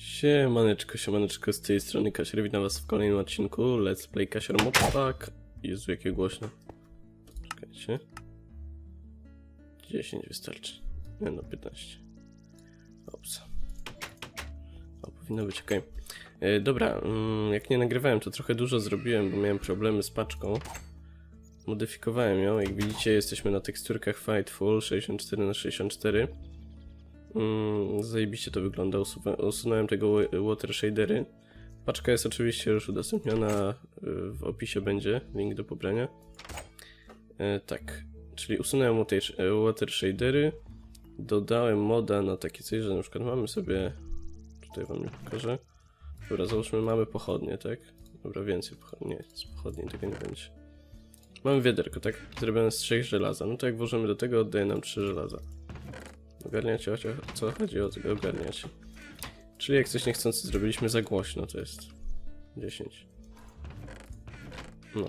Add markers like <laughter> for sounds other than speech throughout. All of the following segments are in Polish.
Siemaneczko, siemaneczko, z tej strony Kasier, witam was w kolejnym odcinku Let's Play Kasier Modpack. Jezu, jakie głośno. Czekajcie. 10 wystarczy. Nie no, 15. Ops. O, powinno być ok. E, dobra, mm, jak nie nagrywałem, to trochę dużo zrobiłem, bo miałem problemy z paczką. Modyfikowałem ją, jak widzicie jesteśmy na teksturkach Fightful 64 na 64 Mm, zajebiście to wygląda. Usunąłem tego wa- water shadery. Paczka jest oczywiście już udostępniona. y, W opisie będzie link do pobrania. E, tak, czyli usunąłem e, water shadery. Dodałem moda na takie coś, że na przykład mamy sobie. Tutaj wam nie pokażę. Dobra, załóżmy mamy pochodnie, tak? Dobra, więcej pochodni. Nie, z pochodni tego nie będzie. Mamy wiaderko, tak? Zrobione z trzech żelaza. No to jak włożymy do tego, oddaje nam trzy żelaza. Ogarniacie o co- chodzi? O co ogarniacie. Czyli jak coś niechcący zrobiliśmy za głośno, to jest 10. No.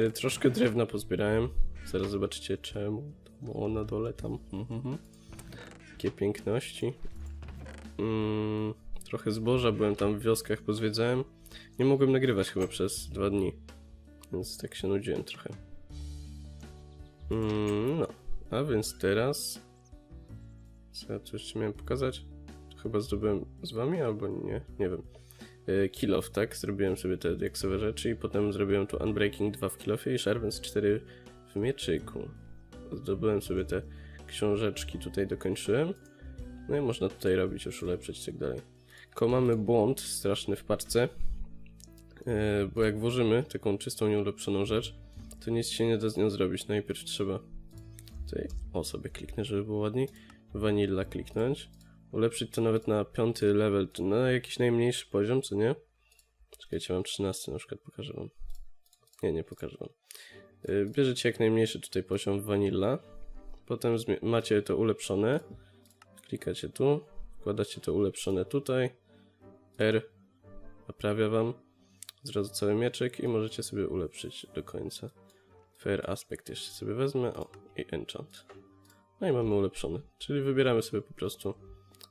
Y, troszkę drewna pozbierałem. Zaraz zobaczycie czemu. Było na dole tam. Mhm. Takie piękności. Mm, trochę zboża, byłem tam w wioskach, pozwiedzałem. Nie mogłem nagrywać chyba przez dwa dni. Więc tak się nudziłem trochę. Mm, no. A więc teraz co ja jeszcze miałem pokazać? To chyba zdobyłem z wami albo nie? Nie wiem. E, Kill off, tak? Zrobiłem sobie te diaksowe rzeczy i potem zrobiłem tu Unbreaking 2 w kill offie i Sharpens 4 w mieczyku. Zdobyłem sobie te książeczki, tutaj dokończyłem. No i można tutaj robić, już ulepszyć i tak dalej. Tylko mamy błąd straszny w paczce, e, bo jak włożymy taką czystą, nieulepszoną rzecz, to nic się nie da z nią zrobić. Najpierw trzeba tutaj, o sobie kliknę, żeby było ładniej Vanilla kliknąć. Ulepszyć to nawet na piąty level, czy na jakiś najmniejszy poziom, co nie? Czekajcie, mam 13 na przykład, pokażę wam. Nie, nie pokażę wam. Yy, Bierzecie jak najmniejszy tutaj poziom Vanilla. Potem macie to ulepszone. Klikacie tu. Wkładacie to ulepszone tutaj. R. Naprawia wam. Zrazu cały mieczek i możecie sobie ulepszyć do końca. Fair Aspect jeszcze sobie wezmę. O, i Enchant. No i mamy ulepszone. Czyli wybieramy sobie po prostu,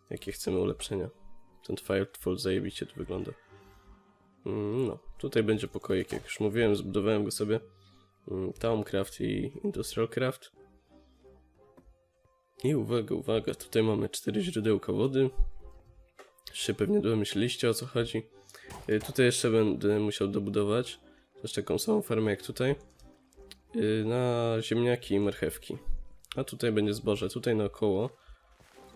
jakie chcemy ulepszenia. Ten Firefall zajebiście tu wygląda. Mm, No, tutaj będzie pokoik, jak już mówiłem, zbudowałem go sobie. Mm, Towncraft i Industrial Craft. I uwaga, uwaga, tutaj mamy cztery źródełka wody. Się pewnie domyśliliście o co chodzi. Y, Tutaj jeszcze będę musiał dobudować też taką samą farmę jak tutaj. y, Na ziemniaki i marchewki. A tutaj będzie zboże, tutaj naokoło,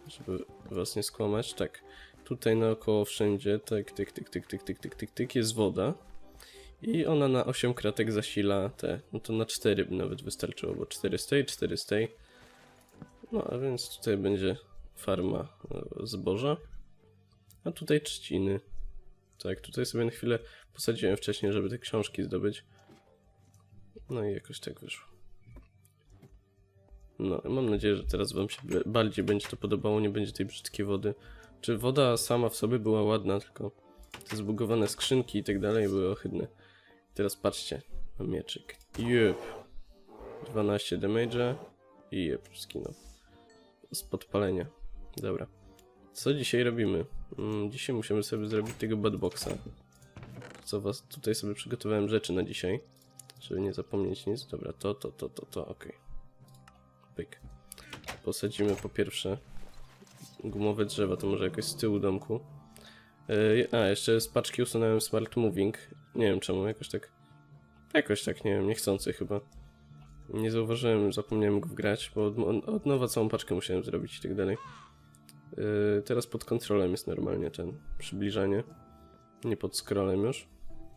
żeby was nie skłamać, tak, tutaj naokoło wszędzie, tak, tyk, tyk, tyk, tyk, tyk, tyk, tyk, tyk, jest woda. I ona na 8 kratek zasila te, no to na 4 by nawet wystarczyło, bo 4 z tej, 4 z tej, no a więc tutaj będzie farma e, zboża, a tutaj trzciny, tak, tutaj sobie na chwilę posadziłem wcześniej, żeby te książki zdobyć, no i jakoś tak wyszło. No, mam nadzieję, że teraz wam się bardziej będzie to podobało, nie będzie tej brzydkiej wody. Czy woda sama w sobie była ładna, tylko te zbugowane skrzynki i tak dalej były ohydne. Teraz patrzcie, mam mieczyk. Jep. 12 damage'a i jep, skinął. Z podpalenia. Dobra. Co dzisiaj robimy? Mm, dzisiaj musimy sobie zrobić tego badboxa. Co was tutaj sobie przygotowałem rzeczy na dzisiaj. Żeby nie zapomnieć nic. Dobra, to, to, to, to, to, okej. Pyk. Posadzimy po pierwsze gumowe drzewa, to może jakoś z tyłu domku. Yy, a, jeszcze z paczki usunąłem Smart Moving. Nie wiem czemu, jakoś tak... Jakoś tak, nie wiem, niechcący chyba. Nie zauważyłem, zapomniałem go wgrać, bo od, od nowa całą paczkę musiałem zrobić i tak dalej. Yy, teraz pod kontrolem jest normalnie ten przybliżanie. Nie pod scrollem już.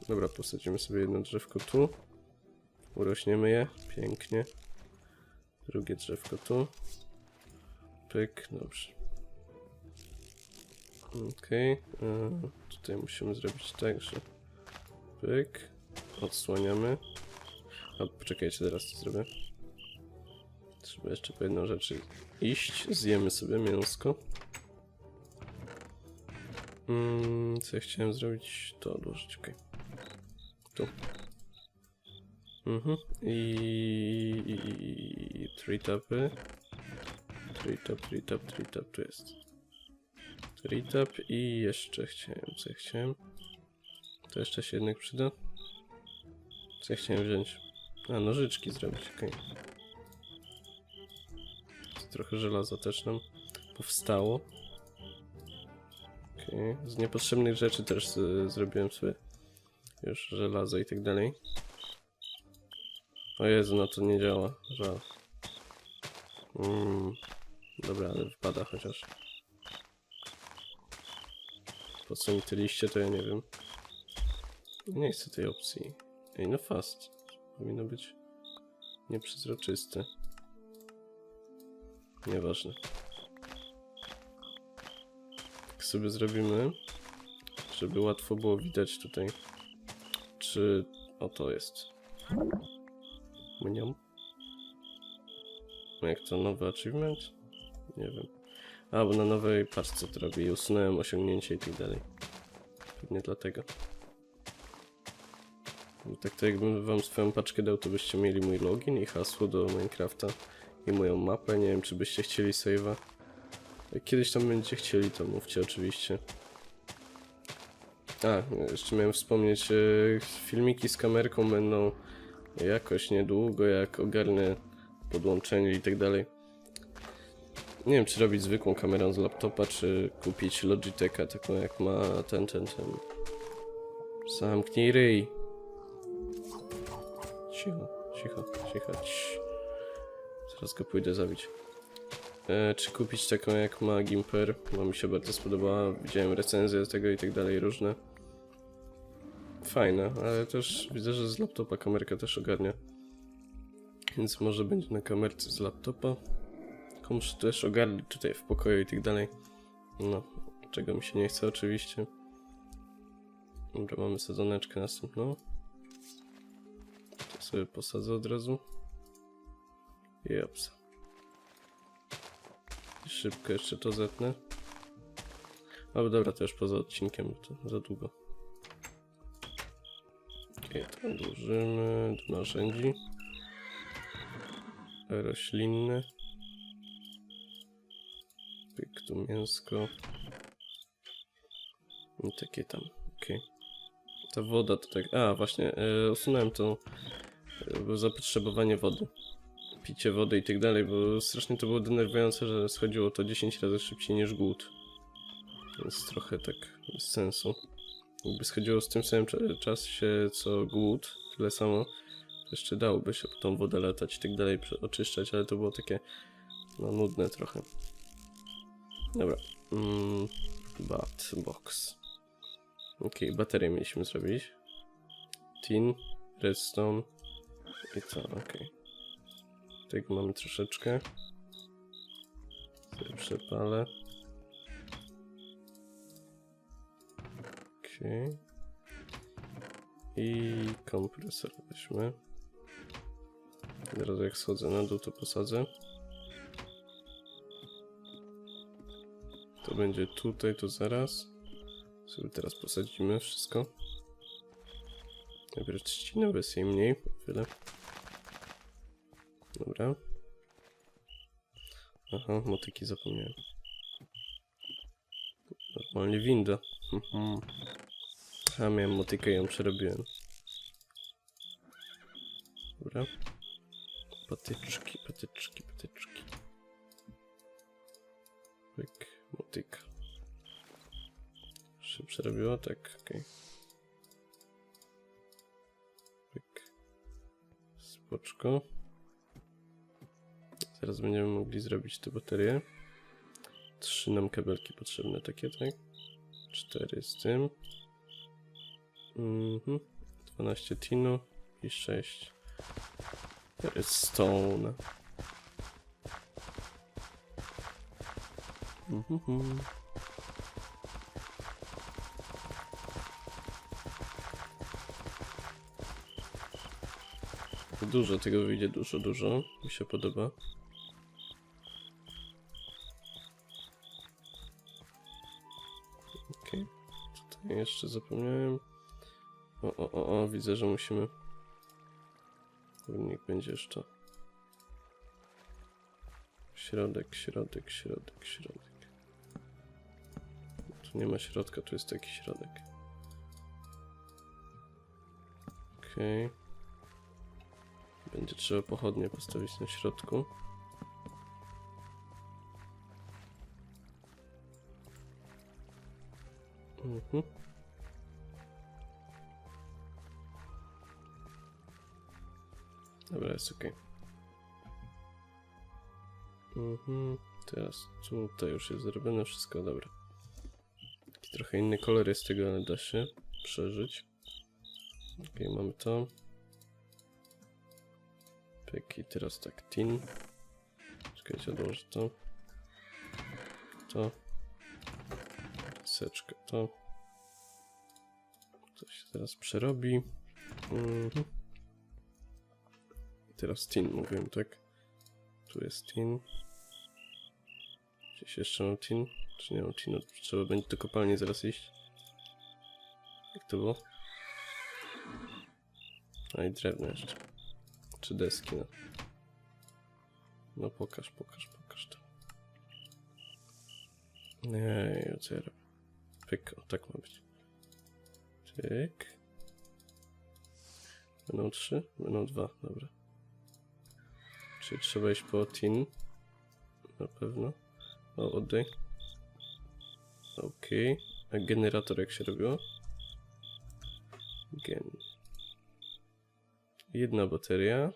Dobra, posadzimy sobie jedno drzewko tu. Urośniemy je, pięknie. Drugie drzewko tu. Pyk, dobrze. Okej. e, Tutaj musimy zrobić tak, że pyk. Odsłaniamy. A poczekajcie, teraz to zrobię. Trzeba jeszcze po jedną rzecz iść. Zjemy sobie mięsko. Mm, co ja chciałem zrobić? To odłożyć, okej. Tu. Mhm. I, i, i, i three tapy. Three tap, three tap, three tap, tu jest. Retap i jeszcze chciałem, co chciałem? To jeszcze się jednak przyda? Co chciałem wziąć? A, nożyczki zrobić, okej. Trochę żelaza też nam powstało. Okej, z niepotrzebnych rzeczy też z, zrobiłem sobie już żelazo i tak dalej. O Jezu, no to nie działa, żal. Mm, dobra, ale wpada chociaż. Po co mi te liście, to ja nie wiem. Nie chcę tej opcji. Ej, no fast. Powinno być nieprzezroczyste. Nieważne. Tak sobie zrobimy, żeby łatwo było widać tutaj, czy... O, to jest. Mniam. Jak to nowy achievement? Nie wiem. A, bo na nowej paczce to robię usunąłem osiągnięcie i tak dalej. Pewnie dlatego. Bo tak to jakbym wam swoją paczkę dał, to byście mieli mój login i hasło do Minecrafta i moją mapę. Nie wiem, czy byście chcieli save'a. Jak kiedyś tam będziecie chcieli, to mówcie oczywiście. A, jeszcze miałem wspomnieć, e, filmiki z kamerką będą jakoś niedługo, jak ogarnę podłączenie i tak dalej. Nie wiem, czy robić zwykłą kamerą z laptopa, czy kupić Logitecha, taką jak ma ten, ten, ten. Zamknij ryj. Cicho, cicho, cicho. Zaraz go pójdę zabić. E, czy kupić taką jak ma Gimper, bo mi się bardzo spodobała. Widziałem recenzje tego i tak dalej, różne. Fajne, ale też widzę, że z laptopa kamerka też ogarnia. Więc może będzie na kamerce z laptopa. Tylko muszę też ogarnąć tutaj w pokoju i tak dalej. No, czego mi się nie chce oczywiście. Dobra, mamy sadzoneczkę następną. To sobie posadzę od razu. Jeps. I Szybko jeszcze to zetnę. Ale dobra, to już poza odcinkiem, to za długo. To odłożymy do narzędzi. Roślinne. Pyk, tu mięsko. I takie tam, okej. Ta woda to tak... A, właśnie, e, usunąłem to e, zapotrzebowanie wody. Picie wody i tak dalej, bo strasznie to było denerwujące, że schodziło to 10 razy szybciej niż głód. Więc trochę tak bez sensu. Jakby schodziło z tym samym cza- czasie co głód, tyle samo, to jeszcze dałoby się po tą wodę latać i tak dalej, oczyszczać, ale to było takie no nudne trochę. Dobra. Mm, bat box. Okej, baterię mieliśmy zrobić. Tin, redstone i co, okej. Tego mamy troszeczkę. Przepalę. Okej. I kompresor weźmy. Teraz jak schodzę na dół, to posadzę. To będzie tutaj, to zaraz. Sobie teraz posadzimy wszystko. Najpierw trzcinę, bez jej mniej, chwilę. Dobra. Aha, motyki zapomniałem. Normalnie winda. A miałem motykę ją przerobiłem. Dobra. Patyczki, patyczki, patyczki. Pyk, motyka. Się przerobiło? Tak, okej. Pyk. Spoczko. Teraz będziemy mogli zrobić te baterie. Trzy nam kabelki potrzebne, takie, tak? Cztery z tym. Mhm. 12 tinu i 6 stone. Mhm. Dużo tego wyjdzie, dużo, dużo. Mi się podoba. Okej, tutaj jeszcze zapomniałem. O, o, o, o, widzę, że musimy. Niech będzie jeszcze. Środek, środek, środek, środek. Tu nie ma środka, tu jest taki środek. Okej. Będzie trzeba pochodnie postawić na środku. Mhm. Dobra, jest ok. Mhm. Teraz tutaj już jest zrobione wszystko, dobra. Taki trochę inny kolor jest tego, ale da się przeżyć. Ok, mamy to. Pyk teraz tak, tin. Czekajcie, odłożę to. To. Seczkę to. To się teraz przerobi. Mhm. Teraz tin mówiłem, tak? Tu jest tin. Gdzieś jeszcze mam tin? Czy nie mam tinu? Trzeba będzie do kopalni zaraz iść. Jak to było? A i drewno jeszcze. Czy deski, no. No pokaż, pokaż, pokaż to. Nie, co ja robię? Pyk, o tak ma być. Tyk. Będą trzy? Będą dwa, dobra. Czyli trzeba iść po tin. Na pewno. O, oddaj. Okej. A generator jak się robiło? Gen. Jedna bateria.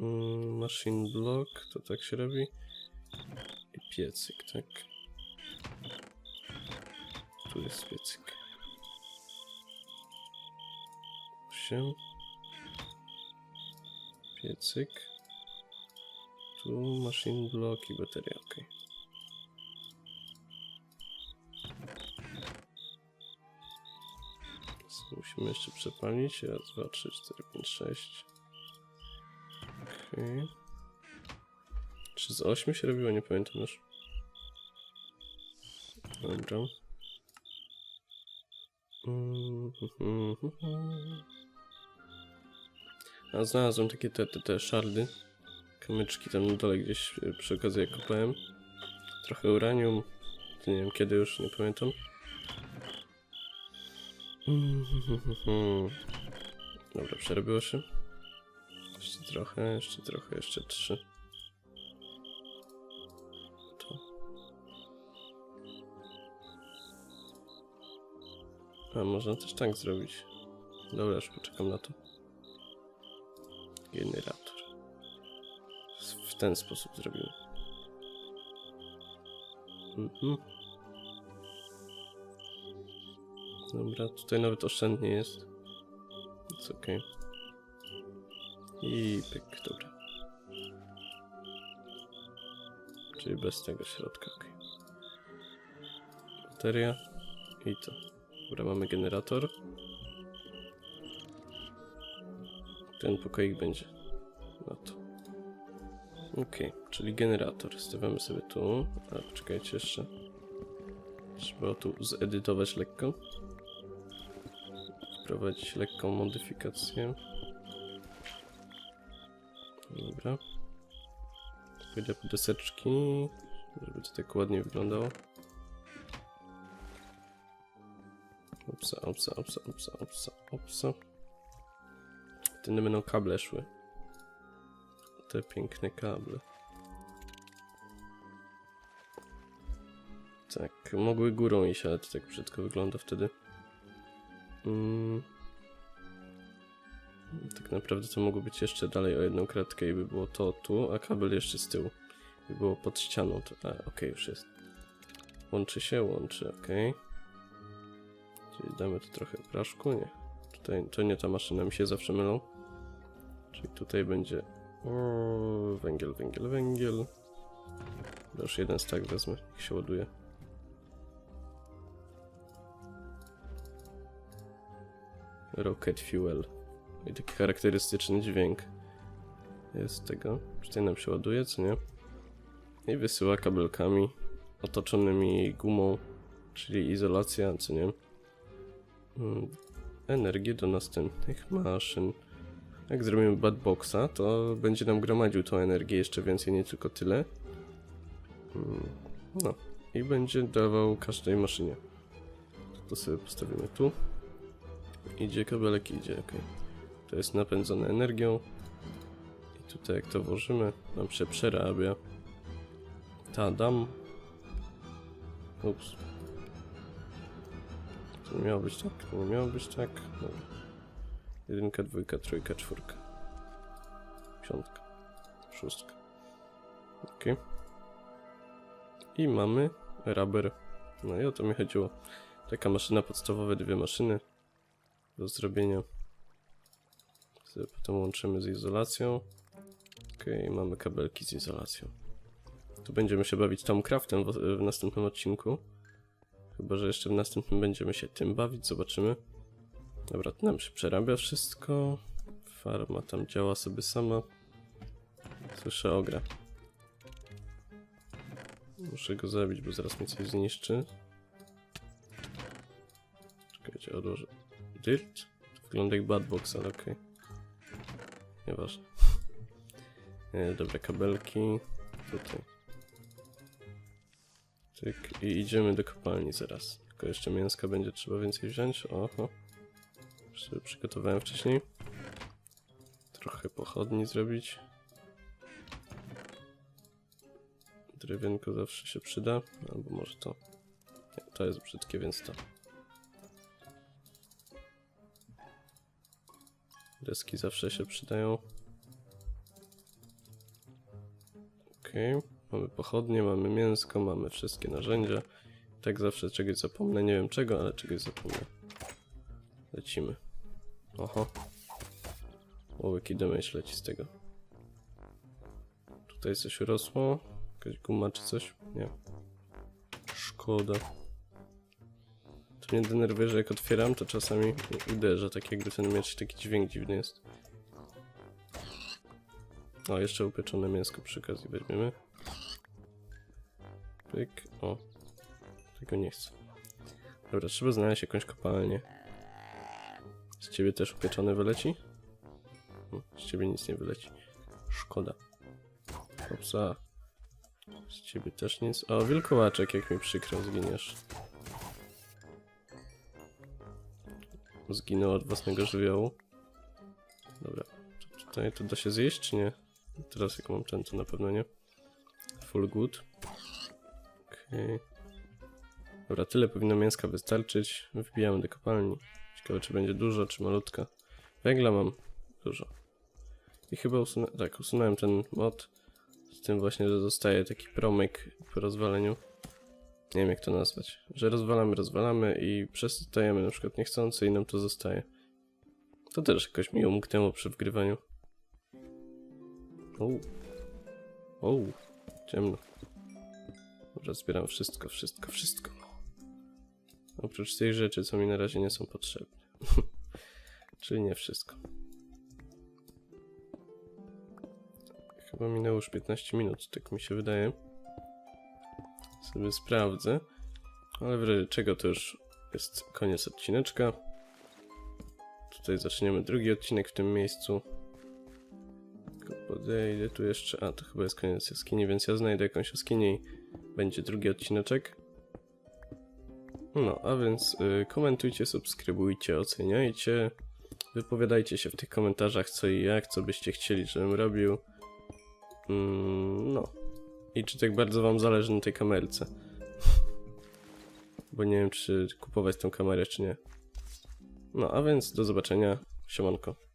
Mm, machine block, to tak się robi. I piecyk, tak. Tu jest piecyk. 8. Piecyk. Tu machine block i bateria, ok. Musimy jeszcze przepalić. Raz, dwa, trzy, cztery, pięć, sześć. Okej. Czy z 8 się robiło? Nie pamiętam już. Dobra. Mm, mhm, mhm. A znalazłem takie te, te, te szardy. Kamyczki tam na dole gdzieś e, przy okazji jak kopałem. Trochę uranium. To nie wiem kiedy już, nie pamiętam. <laughs> Dobra, przerobiło się. Jeszcze trochę, jeszcze trochę, jeszcze trzy. To. A można też tak zrobić. Dobra, już poczekam na to. Generator. W ten sposób zrobiłem. Mhm. Dobra, tutaj nawet oszczędnie jest. Jest ok. I pyk, dobra. Czyli bez tego środka, ok. Bateria i to. Dobra, mamy generator. Ten pokoik będzie na to. Ok, czyli generator. Stawiamy sobie tu. A poczekajcie jeszcze. Trzeba tu zedytować lekko. Wprowadzić lekką modyfikację. Dobra. Pójdę po deseczki, żeby to tak ładnie wyglądało. Opsa, opsa, opsa, opsa, opsa, opsa. Tędy będą kable szły. Te piękne kable. Tak, mogły górą iść, ale to tak brzydko wygląda wtedy. Mm. Tak naprawdę to mogło być jeszcze dalej o jedną kratkę i by było to tu, a kabel jeszcze z tyłu. I było pod ścianą. To, a, okej, już jest. Łączy się, łączy, okej. Czyli damy tu trochę praszku, nie. Tutaj to nie ta maszyna, mi się zawsze mylą. Czyli tutaj będzie o, węgiel, węgiel, węgiel. Już jeden stack wezmę, niech się ładuje. Rocket Fuel. I taki charakterystyczny dźwięk jest tego. Tutaj nam się ładuje, co nie? I wysyła kabelkami otoczonymi gumą, czyli izolacja, co nie? Mm, Energię do następnych maszyn. Jak zrobimy Batboxa, to będzie nam gromadził tą energię jeszcze więcej, nie tylko tyle. Mm, No, i będzie dawał każdej maszynie. To sobie postawimy tu. Idzie kabelek, idzie, ok. To jest napędzone energią. I tutaj jak to włożymy, nam się przerabia. Tadam. Ups. To nie miało być tak, to nie miało być tak. Dobra. Jedynka, dwójka, trójka, czwórka. Piątka. Szóstka. Ok. I mamy rubber. No i o to mi chodziło. Taka maszyna podstawowa, dwie maszyny do zrobienia. Sobie potem łączymy z izolacją. Ok, mamy kabelki z izolacją. Tu będziemy się bawić Tomcraftem w, w następnym odcinku. Chyba, że jeszcze w następnym będziemy się tym bawić, zobaczymy. Dobra, tu nam się przerabia wszystko. Farma tam działa sobie sama. Słyszę ogra. Muszę go zabić, bo zaraz mi coś zniszczy. Czekajcie, odłożę. Dirt? To wygląda jak Badbox, ale okej. Nieważne. E, dobra, kabelki. Tutaj. Tyk. I idziemy do kopalni zaraz. Tylko jeszcze mięska będzie trzeba więcej wziąć. Oho. Już sobie przygotowałem wcześniej. Trochę pochodni zrobić. Drewienko zawsze się przyda. Albo może to. Nie, to jest brzydkie, więc to. Deski zawsze się przydają. Okej. Mamy pochodnie, mamy mięsko, mamy wszystkie narzędzia. Tak zawsze czegoś zapomnę. Nie wiem czego, ale czegoś zapomnę. Lecimy. Oho. O, jaki damage leci z tego. Tutaj coś urosło. Jakaś guma czy coś? Nie. Szkoda. To mnie denerwuje, że jak otwieram, to czasami uderza, tak jakby ten miecz taki dźwięk dziwny jest. O, jeszcze upieczone mięsko przy okazji weźmiemy. Pyk, o. Tego nie chcę. Dobra, trzeba znaleźć jakąś kopalnię. Z ciebie też upieczone wyleci? Hmm, Z ciebie nic nie wyleci. Szkoda. Opsa. Z ciebie też nic. O, wilkołaczek, jak mi przykro, zginiesz. Zginął od własnego żywiołu. Dobra. Tutaj to da się zjeść, czy nie? Teraz jak mam ten, to na pewno nie. Full good. Okej. Dobra, tyle powinno mięska wystarczyć. Wbijamy do kopalni. Ciekawe, czy będzie dużo, czy malutka. Węgla mam dużo. I chyba usunę... Tak, usunąłem ten mod. Z tym właśnie, że zostaje taki promyk po rozwaleniu. Nie wiem jak to nazwać. Że rozwalamy, rozwalamy i przestajemy na przykład niechcący i nam to zostaje. To też jakoś mi umknęło przy wgrywaniu. O. O. Ciemno. Dobra, zbieram wszystko, wszystko, wszystko. Oprócz tych rzeczy, co mi na razie nie są potrzebne. <laughs> Czyli nie wszystko. Chyba minęło już 15 minut, tak mi się wydaje. Sobie sprawdzę. Ale w razie czego to już jest koniec odcineczka. Tutaj zaczniemy drugi odcinek w tym miejscu. Tylko podejdę tu jeszcze. A, to chyba jest koniec jaskini, więc ja znajdę jakąś jaskinię i będzie drugi odcineczek. No, a więc y, komentujcie, subskrybujcie, oceniajcie. Wypowiadajcie się w tych komentarzach co i jak, co byście chcieli, żebym robił. Mm, no. I czy tak bardzo wam zależy na tej kamerce. <laughs> Bo nie wiem, czy kupować tą kamerę, czy nie. No, a więc do zobaczenia. Siemanko.